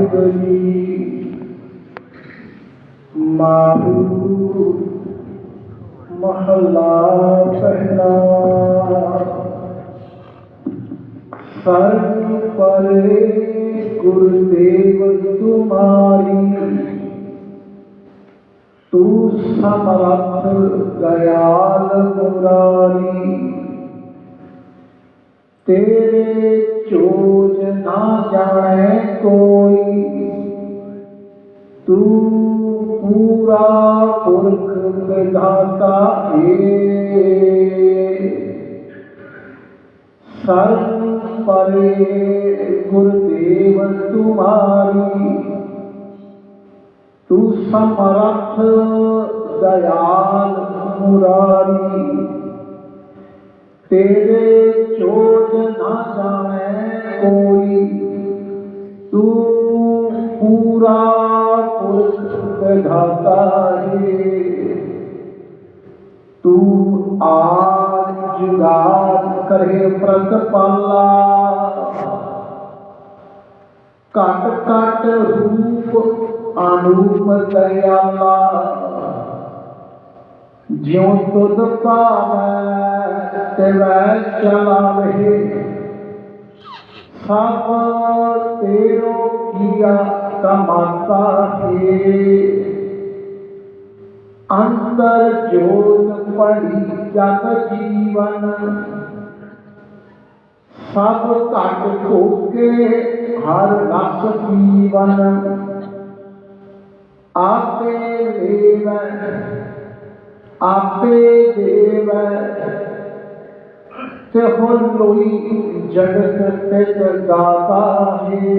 ਵਾਹਿਗੁਰੂ ਜੀ ਮਾਰੂ ਮਹਲਾ ਪਹਿਲਾ ਸਰਬ ਪਰੇ ਗੁਰਦੇਵ ਤੁਮਾਰੀ ਤੂੰ ਸਮਰੱਥ ਦਇਆਲ ਮੁਰਾਰੀ ਤੇਰੇ ਚੋਜ ਨਾ ਜਾਣੇ ਕੋਈ। ਤੂੰ ਪੂਰਾ ਪੁਰਖ ਵਿਧਾਤਾ ਏ। ਸਰਬ ਪਰੇ ਗੁਰਦੇਵ ਤੁਮਾਰੀ। ਤੂੰ ਸਮਰਥ ਦਇਆਲ ਮੁਰਾਰੀ। ਤੇਰੇ ਚੋਜ ਨਾ ਜਾਣੈ ਕੋਈ। ਤੂੰ ਪੂਰਾ ਪੁਰਖ ਵਿਧਾਤਾ ਹੈ ਤੂੰ ਆਦ ਜੁਗਾਦ ਕਰੇ ਪ੍ਰਤਪਾਲਾ। ਘਟ ਘਟ ਰੂਪ ਅਨੂਪ ਦਇਆਲਾ। ਜਿਉ ਤੁਧ ਪਾਵੈ ਤਿਵੈ ਚਲਾਵੇ ਸਭ ਤੇਰੋ ਕੀਆ ਕਮਾਤਾ ਹੈ। ਅੰਦਰ ਜੋਤ ਪੜੀ ਜਗ ਜੀਵਨ। ਸਭ ਘਟ ਭੋਗੇ ਹਰ ਰਸ ਜੀਵਨ। ਆਪੇ ਦੇਵੈ ਆਪੇ ਦੇਵੈ। ਤੇ ਹੁਣ ਲੋਈ ਜਗਤ ਤੇ ਜਗਾਤਾ ਹੈ।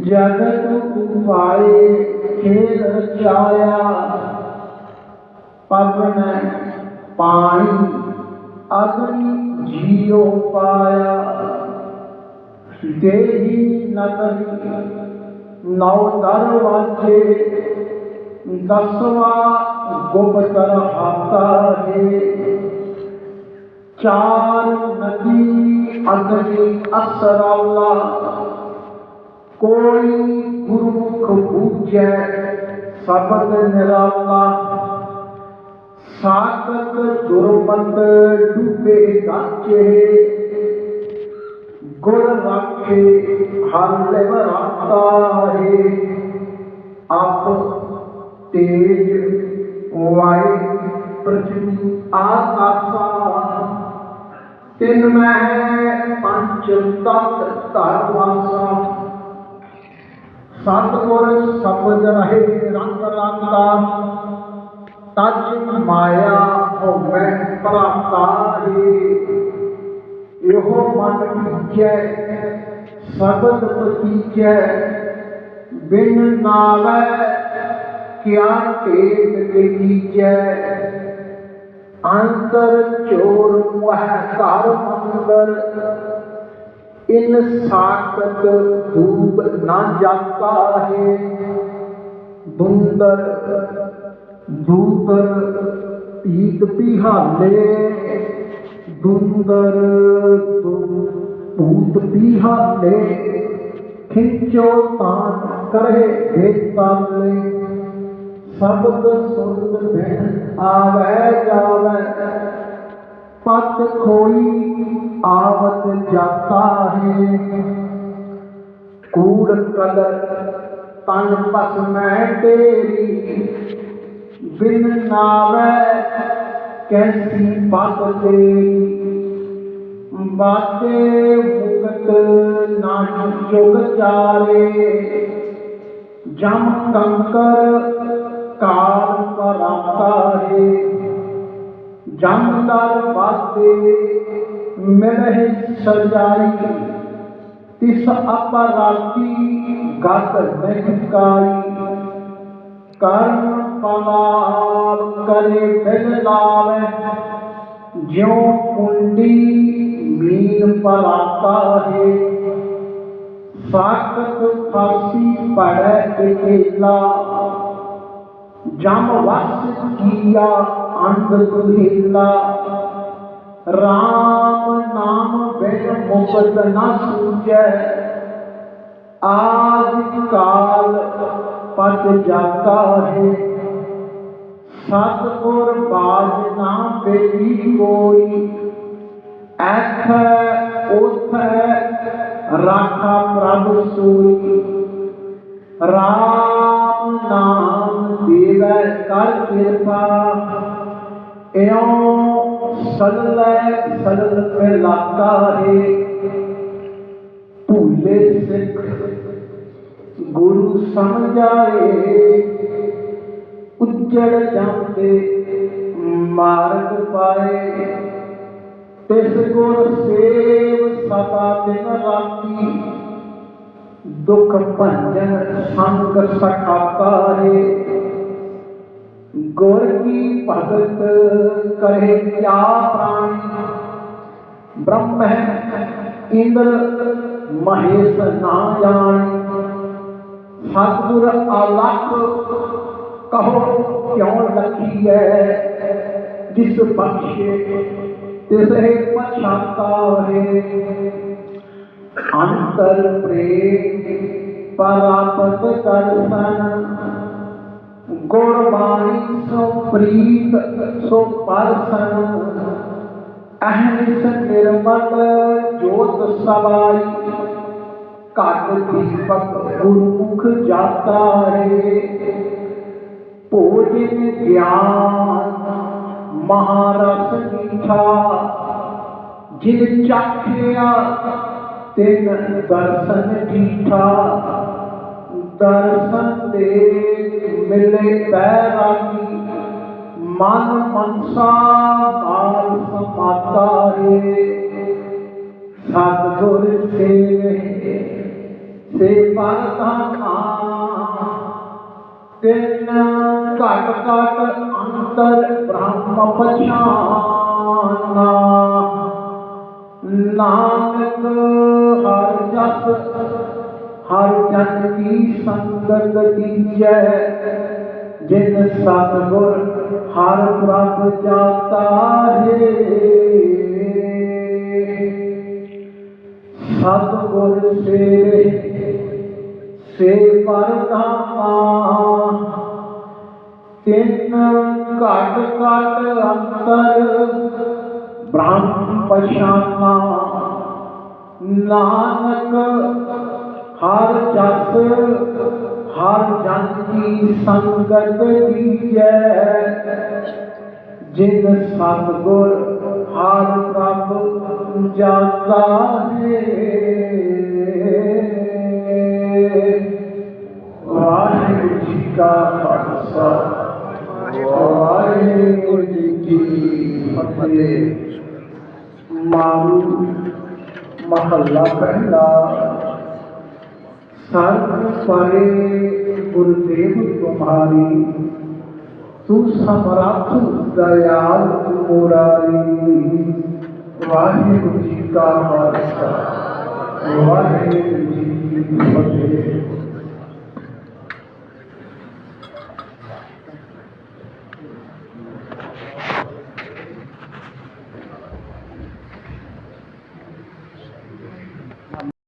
ਜਗਤ ਉਪਾਏ ਖੇਲ ਰਚਾਇਆ। ਪਵਨ ਪਾਣੀ, ਅਗਨੀ ਜੀਉ ਪਾਇਆ। ਦੇਹੀ ਨਦਰੀ ਨੌ ਦਰਵਾਜੇ ਦਸਵਾ ਗੁਪਤਰ ਹਾਤਾ ਹੈ। ਚਾਰ ਨਦੀ ਅਗਨੀ ਅਸਰਾਲਾ ਕੋਈ ਗੁਰਮੁਖ ਬੂਝੈ ਸਬਦ ਨਿਰਾਲਾ ਸਾਕਤ ਦੁਰਮਤ ਡੂਬੇ ਗਾਚੇ ਗੁਰ ਰਾਖੇ ਹਰ ਲਿਵ ਰਾਤਾ ਹੈ ਆਪ ਤੇਜ ਵਾਈ ਪ੍ਰਥਵੀ ਆਕਾਸਾ ਤਿੰਨ ਮਹਿ ਪੰਚ ਤਤ ਧਰਵਾਸਾ ਸਤਿਗੁਰ ਸਬਦ ਰਹੇ ਰੰਗ ਰੰਗਾ। ਤਜ ਮਾਇਆ ਹੋਵੇ ਭਰਾਤਾ ਇਹੋ ਮਨ ਕੀਚੈ ਸਬਦ ਪਤੀਚੈ ਬਿਨ ਨਾਵੈ, ਕਿਆ ਟੇਕ ਕੀਚੈ ਅੰਤਰ ਚੋਰ ਮੁਹ ਘਰ ਮੰਦਰ। ਇਨ ਸਾਕਤ ਧੂਪ ਨਾ ਜਾਤਾ ਹੈ। ਦੁੰਦਰ ਦੂਤਰ ਪੀਤ ਪਿਹਾਲੇ। ਦੁੰਦਰ ਦੂ- ਭੂਤ ਪਿਹਾਲੇ। ਖਿੰਚੋ ਤਾਨ ਕਰੇ ਗੇਤਾਲੇ ਸਬਦ ਸੁਰਤ ਬਿਨ ਆਵੈ ਜਾਵੈ ਪਤ ਖੋਈ ਆਵਤ ਜਾਤਾ ਹੈ। ਕੂੜ ਕਦਰ ਤਨ ਪਸ ਮੈਂ ਤੇਰੀ, ਬਿਨ ਨਾਵੈ ਕੈਸੀ ਪਤ ਤੇਰੀ। ਬਾਤੇ ਮੁਕਤ ਨਾ ਜੁਗ ਚਾਰੇ, ਜਮ ਕੰਕਰ ਕਾਲ ਕਰਾਤਾ ਹੈ ਜਮਦਰ ਵਾਸਤੇ ਮਿਲਹਿ ਸਜਾਈ ਤਿਸ ਅਪਰਾਤੀ ਗਤ ਨਹੀਂ ਕਾਈ ਕਰਮ ਪਲਾਰ ਕਰੇ ਬਿਨ ਲਾਵੇ ਜਿਉ ਕੁੰਡੀ ਮੀਨ ਪਰਾਤਾ ਹੈ ਸਾਕਤ ਫਾਸੀ ਪੜੈ ਇਕੇਲਾ ਜਮ ਵਸ ਕੀਆ ਅੰਦਰ ਖੇਲਾ RAM ਨਾਮ ਬਿਨ ਮੁਕਤ ਨਾ ਸੂਝੈ। ਆਦਿ ਕਾਲ ਪਤ ਜਾਤਾ ਹੈ ਸਤਗੁਰ ਬਾਜ ਨਾ ਬੇਰੀ ਕੋਈ। ਐਥ ਉਥ ਰਾਖਾ ਪ੍ਰਭ ਸੂਈ। RAM ਨਾਮ ਦੇਵੈ ਕਰ ਕਿਰਪਾ। ਇਉ ਸਲੈ ਸਲਲ ਪੈ ਲਾਤਾ ਭੂਲੇ ਸਿੱਖ ਗੁਰੂ ਸਮਝਾਏ ਉੱਜੜ ਜਾਂਦੇ ਮਾਰਗ ਪਾਏ। ਤਿਸ ਗੁਰ ਸੇਵ ਸਦਾ ਦਿਨ ਰਾਤੀ। ਦੁਖ ਭੰਜਨ ਸੰਗ ਸਖਾਤਾ ਗੁਰ ਕੀ ਭਗਤ ਕਰੇ ਕਿਆ ਪ੍ਰਾਣੀ? ਬ੍ਰਹਮ ਹੈ, ਇੰਦਰ ਮਹੇਸ਼ ਨਾ ਜਾਣੀ। ਸਤਿਗੁਰ ਅਲਖ ਕਹੋ ਕਿਉ ਲਖੀਐ? ਜਿਸ ਬਖਸ਼ੇ, ਤਿਸਹਿ ਪਛਾਤਾ ਅੰਤਰ ਪ੍ਰੇਮ ਪਰਾਪਤ ਕਰਸਨ ਗੁਰਬਾਣੀ ਸੋ ਪ੍ਰੀਤ, ਸੋ ਪਰਸਨ ਅਹਨਿਸ ਨਿਰਮਲ ਜੋਤ ਸਵਾਈ। ਘਟ ਦੀਪਕ ਗੁਰਮੁਖ ਜਾਤਾ ਹੈ ਭੋਜਨ ਗਿਆਨ ਮਹਾਰਸ ਮੀਠਾ ਜਿਨ ਚਾਖਿਆ, ਤਿਨ ਦਰਸ਼ਨ ਦੀਠਾ ਦਰਸ਼ਨ ਦੇ ਮਿਲੇ ਬੈਰਾਗੀ ਮਨ ਮਨਸਾ ਮਾਲ ਸਮਾਤਾ ਹੈ ਸਤਿਗੁਰ ਸੇਵੇ ਸੇ ਪਰਧਾਨਾ ਤਿੰਨ ਘਟ ਘਟ ਅੰਤਰ ਬ੍ਰਹਮ ਪਛਾਨਾ। ਨਾਨਕ ਹਰ ਜਸ ਹਰ ਜਨ ਕੀ ਸੰਗਤ ਦੀਜੈ ਜਿਨ ਸਤਿਗੁਰ ਹਰ ਪ੍ਰਭ ਜਾਤਾ ਹੈ। ਸਤਿਗੁਰ ਸੇਵੇ ਸੇ ਪਰਧਾਮਾ ਤਿੰਨ ਘਟ ਘਟ ਅੰਤਰ ਬ੍ਰਹਮ ਪਛਾਨਾ। ਨਾਨਕ ਹਰ ਜਸ ਹਰ ਜਨ ਕੀ ਸੰਗਤ ਦੀਜੈ ਜਿਨ ਸਤਿਗੁਰ ਹਰ ਪ੍ਰਭ ਜਾਤਾ ਹੈ ਵਾਹਿਗੁਰੂ ਜੀ ਕਾ ਖਾਲਸਾ, ਵਾਹਿਗੁਰੂ ਜੀ ਕੀ ਫਤਿਹ। ਮਾਰੂ ਮਹੱਲਾ ਪਹਿਲਾ। ਸਰਬ ਪਰੇ ਗੁਰਦੇਵ ਤੁਮਾਰੀ, ਤੂੰ ਸਮਰੱਥ ਦਇਆਲ ਮੁਰਾਰੀ ਵਾਹਿਗੁਰੂ ਜੀ ਕਾ ਖਾਲਸਾ, ਵਾਹਿਗੁਰੂ ਜੀ ਕੀ ਫਤਿਹ।